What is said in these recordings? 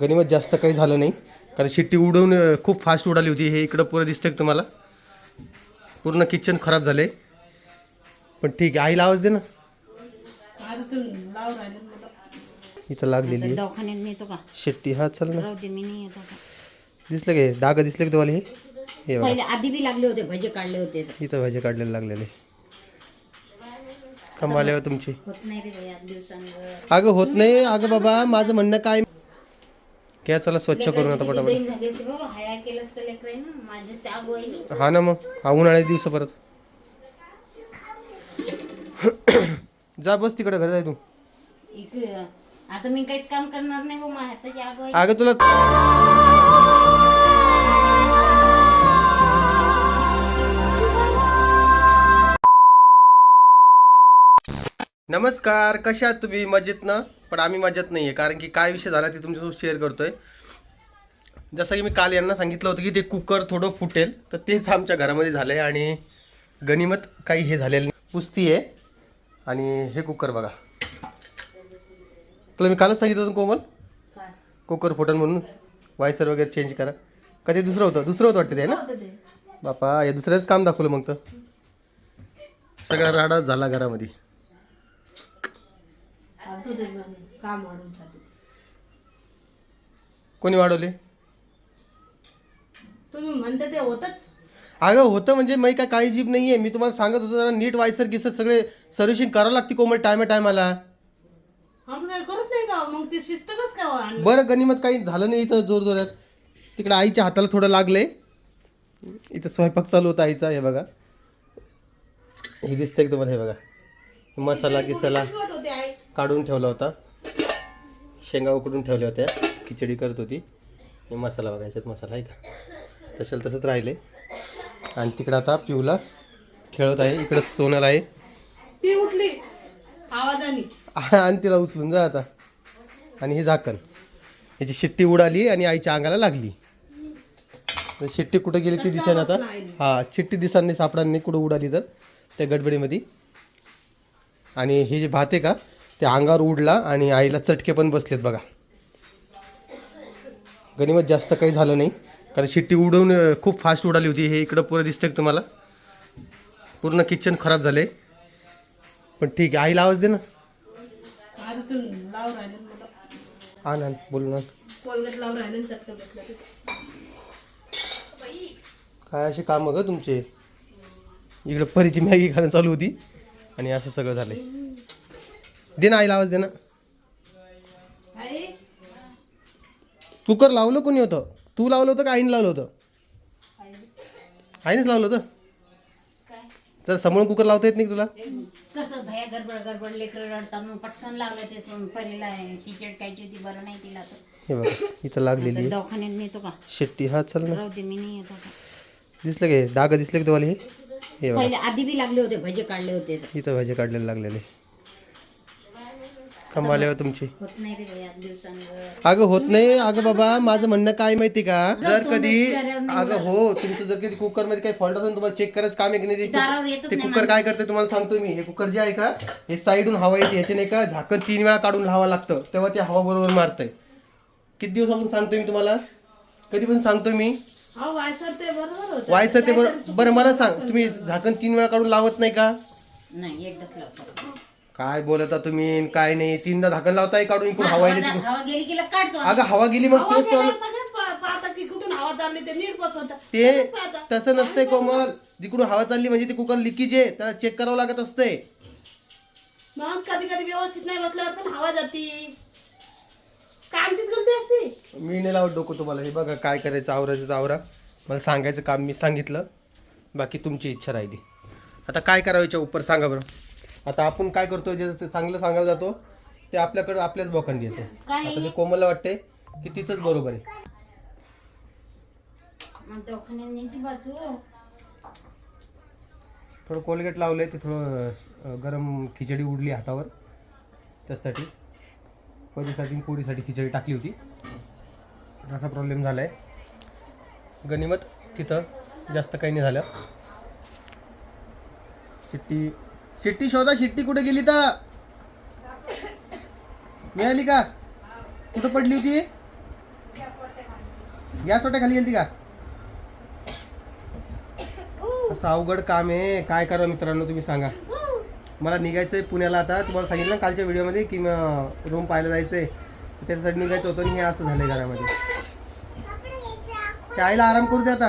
गणिमत जास्त काही झालं नाही. कारण शिट्टी उडवून खूप फास्ट उडाली होती. हे इकडं पुरं दिसतंय का तुम्हाला? पूर्ण किचन खराब झाले पण ठीक आहे. आईला आवाज दे ना. इथं लागलेली आहे. शिट्टी. हा चल ना. दिसलं का? डाग दिसले का तुम्हाला हे? हे आधी बी लागले होते भजे काढले होते. इथं भाजी काढलेले लागलेले. कमाले हो तुमची. अगं होत नाही. अगं बाबा माझं म्हणणं काय क्या चला स्वच्छ करून आता पटापट? हा ना मग हा उन्हाळ्यात दिवस परत. जा बस तिकडे घरी जाय तू. आता मी काहीच काम करणार नाही हो. अगं तुला नमस्कार कशा आहात तुम्ही? मजेत ना? पण आम्ही मजेत नाही आहे कारण की काय विषय झाला ते तुमच्यासोबत शेअर करतोय. जसं की मी काल यांना सांगितलं होतं की ते कुकर थोडं फुटेल तर तेच आमच्या घरामध्ये झालं आहे आणि गनिमत काही हे झालेलं नाही. पुस्ती आहे आणि हे कुकर बघा. तुला मी कालच सांगितलं होतं कोमल? कुकर फुटन म्हणून. वायसर वगैरे चेंज करा. का ते दुसरं होतं? दुसरं होतं वाटतं ते ना? बापा या दुसऱ्याच काम दाखवलं मग तर. सगळा राडा झाला घरामध्ये. काम वाढून जाते. कोणी वाढवले? तुम्ही म्हणता ते होतच. अगं होतं म्हणजे मी काय काळी जीभ नाही आहे मी तुम्हाला सांगत होतो जरा नीट वायसर गिसर सगळे सर्व्हिसिंग करावं लागते कोमल टायमा टायमाला आम्ही काय करत नाही का? मग ते शिस्त कस काय व्हावं? बरं गनिमत काही झालं नाही इथं जोर जोरात तिकडे आईच्या हाताला थोडं लागले. इथं स्वयंपाक चालू होता आईचा हे बघा. हे दिसतंय का तुम्हाला? हे बघा. मसाला किसाला. काढून ठेवला होता. शेंगा उकडून ठेवल्या होत्या. खिचडी करत होती. हे मसाला बघा याच्यात मसाला आहे का? तसेल तसंच राहिले. आणि तिकडं आता पिऊला. खेळत आहे. इकडं सोनल आहे. ती उठली. आवाजाने आणि तिला उचलून जा आता. आणि हे झाकण. याची शिट्टी उडाली आणि आईच्या अंगाला लागली. तर शिट्टी कुठं गेली ती दिसेना आता. हा शिट्टी दिसांनी सापडांनी कुठं उडाली तर. त्या गडबडीमध्ये. आणि हे जे भात आहे का ते अंगावर उडला आणि आईला चटके पण बसलेत बघा. गणिमत जास्त काही झालं नाही. कारण शिट्टी उडवून खूप फास्ट उडाली होती. हे इकडं पुरं दिसतं तुम्हाला? पूर्ण किचन खराब झाले पण ठीक आहे. आईला आवाज दे ना. हा ना बोल ना. काय असे काम ग तुमचे? इकडं परीची मॅगी खाणं चालू होती. आणि असं सगळं झालंय. दे ना आईला आवाज दे ना. कुकर लावलं कोणी होतं? तू लावलं होतं का आईने लावलं होतं? आईनेच लावलं होतं? जर समोरून कुकर लावता येत नाही का तुला? कसं भया गडबड गडबड लेकर रडतात मग पटकन लावलं ते सोन परीला खायची होती बरं नाही तिला तर. हे बघा इथं लागलेली आहे. दवाखान्यात नेतो का? शेट्टी हा चल ना. राहू दे मी नाही येत आता. दिसलं का हे? डाग दिसले का तुम्हाला हे? हे बघा. पहिले आधी बी लागले होते भजे काढले होते. इथं भाजी काढलेले लागलेले. कमाले हो तुमची. होत नाही रे बाई, आठ दिवसांवर. अगं होत नाही. अगं बाबा माझं म्हणणं काय माहिती का? जर कधी अगं हो तुमचं जर कधी कुकरमध्ये काही फॉल्ट असेल तुम्हाला चेक करायचं काम आहे की नाही ते दारावर कुकर- येतच ते नाही कुकर काय करते तुम्हाला सांगतो मी. हे कुकर जे आहे का हे साईडून हवा येते. ह्याचे नाही का झाकण तीन वेळा काढून लावा लागतं. तेव्हा ते हवा बरोबर मारतंय. किती दिवसापासून सांगतोय मी तुम्हाला? कधी पण सांगतोय मी. हो वायसर ते बरोबर होत. वाय सर ते बरं बरं मला सांग. तुम्ही झाकण तीन वेळा काढून लावत नाही का? नाही एकदाच लावतो. काय बोलता तुम्ही? काय नाही. तीनदा झाकण लावताय काढून इकडून हवा येते तिकडून. हवा गेली की काढतो अगं हवा गेली मग तेच की कुठून हवा चालली ते नीट बसवता ते तसं नसतंय कोमल. जिकडून हवा चालली म्हणजे ते कुकर लिकेज आहे. त्याला चेक करावं लागत असतंय. मग कधी कधी व्यवस्थित नाही बसल्यावर पण हवा जाती. कामचीच गलती असते मी नाही लावत डोकं तुम्हाला. हे बघा काय करायचं आवरायचं तर आवरा. मला सांगायचं काम मी सांगितलं. बाकी तुमची इच्छा राहिली. आता काय करावं याच्या उपर सांगा बरं. आता आपण काय करतो जे चांगलं सांगायला जातो ते आपल्याकडे आपल्याच येतो. काय आता ते कोमलला वाटते की तिचंच बरोबर आहे. थोडं कोलगेट लावलंय ते थोडं गरम खिचडी उडली हातावर त्यासाठी परीसाठी पोळीसाठी खिचडी टाकली होती. असा प्रॉब्लेम झाला आहे गनिमत तिथं जास्त काही नाही झालं. शिट्टी शिट्टी शोधा शिट्टी कुठे गेली तर? मिळाली का? कुठं पडली होती? गॅस वाट्या खाली गेली का? असं अवघड काम आहे. काय करा मित्रांनो तुम्ही सांगा. मला निघायचं आहे पुण्याला आता. तुम्हाला सांगितलं ना कालच्या व्हिडिओमध्ये की रूम पाहायला जायचं आहे त्याच्यासाठी निघायचं होतं आणि हे असं झालं घरामध्ये. त्या आईला आराम करू दे आता.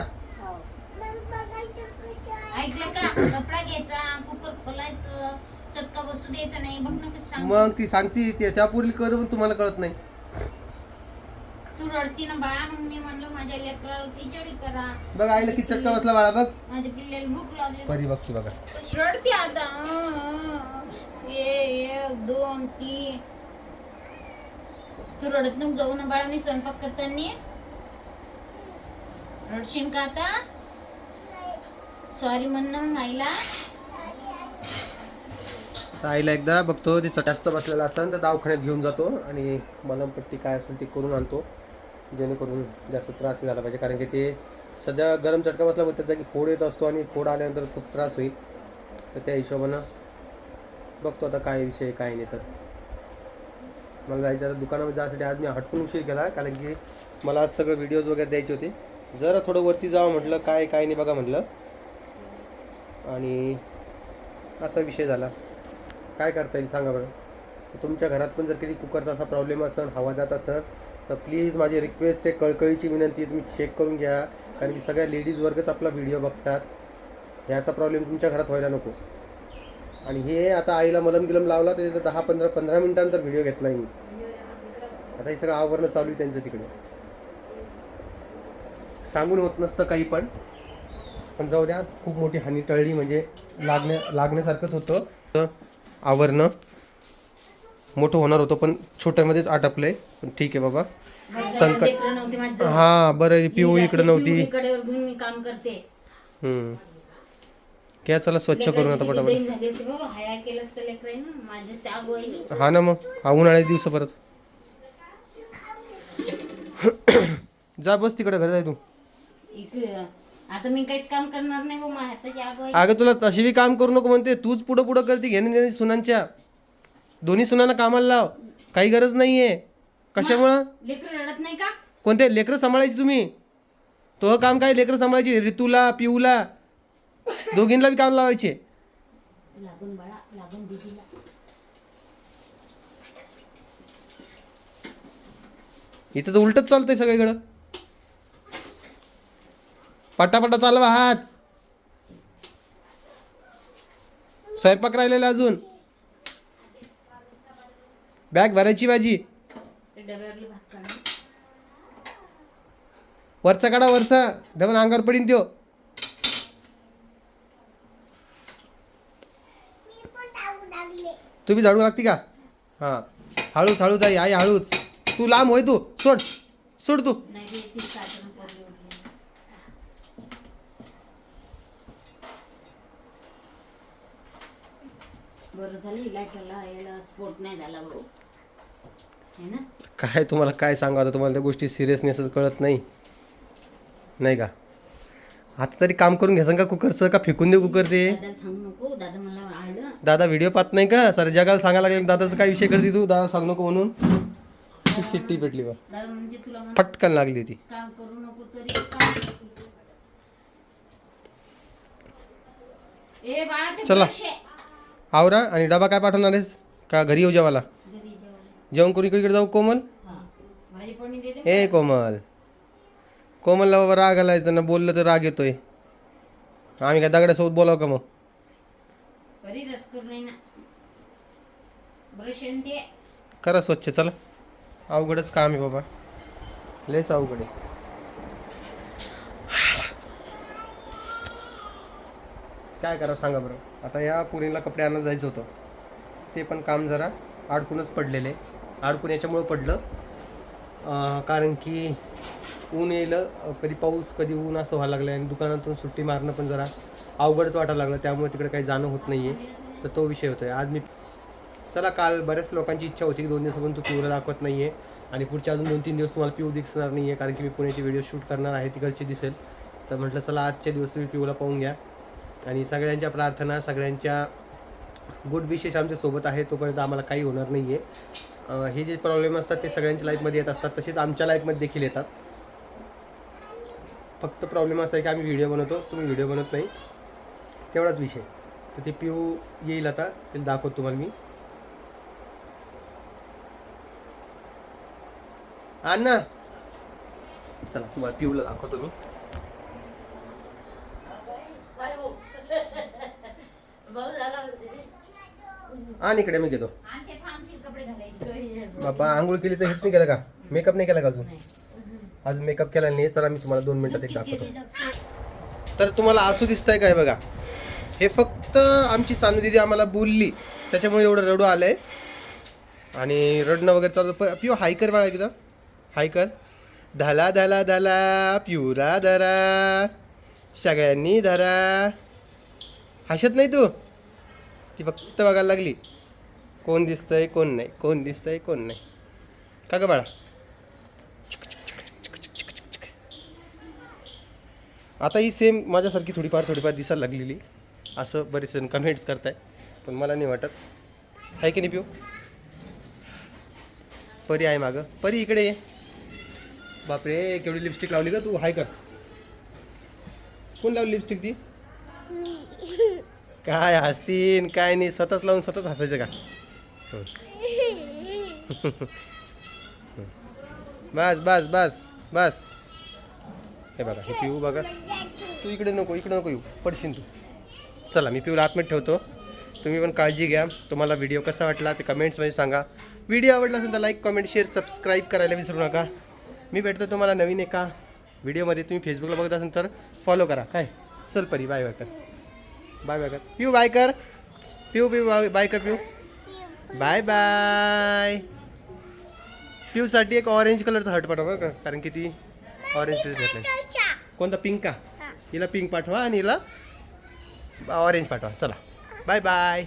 ऐकलं का कपडा घ्यायचा कुकर खोलायचं चक्का बसू द्यायचा नाही बघ ना कसं सांग मग ती सांगती ते त्या पूर्वी कळत पण तुम्हाला कळत नाही. तू रडती ना बाळा मग मी म्हणलं माझ्या लेकराला खिचडी करा. बघ आईला किती चटका बसला बाळा बघ. माझ्या पिल्ल्याला भूक लागली. परी बघती बघा. कशी रडती आता. ये एक दोन तीन. तू रडत नको जाऊ ना बाळा मी स्वयंपाक करताना. रडशील का आता? सॉरी म्हण ना मग आईला. आता आईला एकदा बघतो ते जास्त बसलेला असेल तर दवाखान्यात घेऊन जातो आणि मलमपट्टी काय असेल ती करून आणतो जेणेकरून जास्त त्रास झाला पाहिजे. कारण की ते सध्या गरम चटका बसला त्याचा की फोड येत असतो आणि फोड आल्यानंतर खूप त्रास होईल. तर त्या हिशोबानं बघतो आता काय विषय काय नाही तर. मला जायचं आता दुकानामध्ये जायसाठी आज मी हटकून उशीर केला कारण की मला आज सगळं व्हिडिओज वगैरे द्यायचे होते. जरा थोडं वरती जावं म्हटलं काय काय नाही बघा म्हटलं. आणि असा विषय झाला. काय करता येईल सांगा बरं. तुमच्या घरात पण जर कधी कुकरचा असा प्रॉब्लेम असेल हवा जात असेल तर प्लीज माझी रिक्वेस्ट आहे कळकळीची विनंती आहे तुम्ही चेक करून घ्या. कारण की सगळ्या लेडीज वर्गच आपला व्हिडिओ बघतात. ह्याचा प्रॉब्लेम तुमच्या घरात व्हायला नको. आणि हे आता आईला मलम गिलम लावला तर त्याचा दहा पंधरा पंधरा मिनिटांनंतर व्हिडिओ घेतला मी. आता हे सगळं आवरणं चालू आहे त्यांचं तिकडे. सांगून होत नसतं काही पण. पण जाऊ द्या खूप मोठी हानी टळली म्हणजे लागण्या लागण्यासारखंच होतं. तर आवरणं. मोठं होणार होतं पण छोट्यामध्येच आटपलंय. पण ठीक आहे बाबा. संकट हा बरं पिऊ इकडे नव्हती. काम करते. हम्म. घ्या चला स्वच्छ करून आता पटापट. हा ना? मग हा उन्हाळ्याचे दिवस परत. जा बस तिकडे घरी जाय तू. आता मी काहीच काम करणार नाही आग होईल अगं तुला तशी बी काम करू नको म्हणते. तूच पुढं पुढं करते घेणे देणे सुनांच्या. दोन्ही सुनांना कामाला लाव. काही गरज नाहीये. कशामुळं? लेकर रडत नाही का? कोणते? लेकरं सांभाळायची तुम्ही. तो काम काय? लेकरं सांभाळायची. ऋतूला पिऊला. दोघींना बी काम लावायचे. लागून बाळा लागून दीदीला इथं तर उलटच चालतंय सगळीकडं. पटापटा चालवा हात. स्वयंपाक राहिलेला अजून. बॅग भरायची भाजी. वरचा काढा वरचा. डबल अंगावर पडीन त्यो. तू बी झाडू लागती का? हां. हळूच हळूच आई आई हळूच. तू लांब होय तू. सोड. सोड तू नाही बी ती सासरं पोरगी उठली. बरं झालं याला स्फोट नाही झाला भाऊ. है ना? काय तुम्हाला काय सांगा आता? तुम्हाला त्या गोष्टी सिरियसनेसच कळत नाही. नाही का? आता तरी काम करून घ्यायचं का कुकरचं? का फेकून दे कुकर ते? दादाला सांगू नको. दादा मला आलं. दादा व्हिडिओ पाहत नाही का? सर जगाला सांगायला लागेल दादाचा काय विषय करते तू? दादा सांगू नको म्हणून. शिट्टी पेटली बा. दादा म्हणते तुला म्हणून पटकन लागली ती. काम करू नको तरी काम ए बाळा ते चला. brush आहे. आवरा आणि डबा काय पाठवणार आहेस? का घरी येऊ जेवायला. जेवण करून इकडे जाऊ कोमल? हा. ए कोमल. कोमलला बाबा राग आलाय त्यांना बोललं तर राग येतोय. आम्ही काय दगड्यासोबत बोलावं का मग? करा स्वच्छ चला. अवघडच काम आहे बाबा. लयच अवघड आहे. काय करा सांगा बरं. आता या पुरीला कपडे आणत जायचं होतं. ते पण काम जरा अडकूनच पडलेले. अडकून याच्यामुळं पडलं. कारण की ऊन येईल कधी पाऊस कधी ऊन असं व्हायला लागलं आणि दुकानातून सुट्टी मारणं पण जरा अवघडच वाटायला लागलं. त्यामुळे तिकडे काही जाणं होत नाही आहे तर तो विषय होतो आहे आज मी चला काल बऱ्याच लोकांची इच्छा होती की दोन दिवसापासून तू पिऊला दाखवत नाही आहे आणि पुढचे अजून दोन तीन दिवस तुम्हाला पिऊ दिसणार नाही आहे कारण की मी पुण्याची व्हिडिओ शूट करणार आहे तिकडची दिसेल. तर म्हटलं चला आजच्या दिवस तुम्ही पिऊला पाहून घ्या. आणि सगळ्यांच्या प्रार्थना सगळ्यांच्या गुड विशेष आमच्यासोबत आहे. तोपर्यंत आम्हाला काही होणार नाही आहे हे जे प्रॉब्लेम असतात ते सगळ्यांच्या लाईफमध्ये येत असतात. तसेच आमच्या लाईफमध्ये देखील येतात. फक्त प्रॉब्लेम असा आहे की आम्ही व्हिडिओ बनवतो. तुम्ही व्हिडिओ बनवत नाही. तेवढाच विषय. तर ते पिऊ येईल आता. ते दाखवतो तुम्हाला मी. आण ना चला तुम्हाला पिऊला दाखवतो मी भाऊ झाला आण इकडे मी घेतो. बाबा आंघोळ केली तर हेच नाही केलं का? मेकअप नाही केला का अजून? अजून मेकअप केला नाही चला मी तुम्हाला दोन मिनिटात एक दाखवतो. तर तुम्हाला असू दिसतंय काय बघा? हे फक्त आमची सानू दिदी आम्हाला बोलली. त्याच्यामुळे एवढं रडू आलंय. आणि रडणं वगैरे चालू प- पिऊ हाय कर बाळा एकदा हाय कर धला धला धला पिवरा धरा. सगळ्यांनी धरा. हसत नाही तू? ती फक्त बघायला लागली. कोण दिसतंय कोण नाही. कोण दिसतंय कोण नाही. का ग बाळा? आता ही सेम माझ्यासारखी थोडीफार थोडीफार दिसायला लागलेली. असं बरेच जण कमेंट्स करताय पण मला नाही वाटत. आहे की नाही पिऊ? परी आहे मागं. परी इकडे ये. बापरे केवढी लिपस्टिक लावली का तू? हाय कर. कोण लावली लिपस्टिक ती? काय हसतीन काय नाही स्वतःच लावून स्वतःच हसायचं का? बस बस बस बस. हे बघा हे पिऊ बघा. तू इकडे नको इकडे नको येऊ. पडशील तू. चला मी पिऊला आतमध्ये ठेवतो. तुम्ही पण काळजी घ्या. तुम्हाला व्हिडिओ कसा वाटला ते कमेंट्समध्ये सांगा. व्हिडिओ आवडला असेल तर लाईक कमेंट शेअर सबस्क्राईब करायला विसरू नका. मी भेटतो तुम्हाला नवीन एका व्हिडिओमध्ये. तुम्ही फेसबुकला बघत असाल तर फॉलो करा. काय? चल परी बाय बाय बाय बाय कर. पिऊ बाय कर. पिऊ पिऊ बाय बाय कर पिऊ. Bye bye. पिऊसाठी एक ऑरेंज कलरचा हट पाठवा का कारण की ती ऑरेंज ड्रेस घातलाय. कोणता? पिंक का? हिला पिंक पाठवा आणि हिला ऑरेंज पाठवा. चला. Bye bye.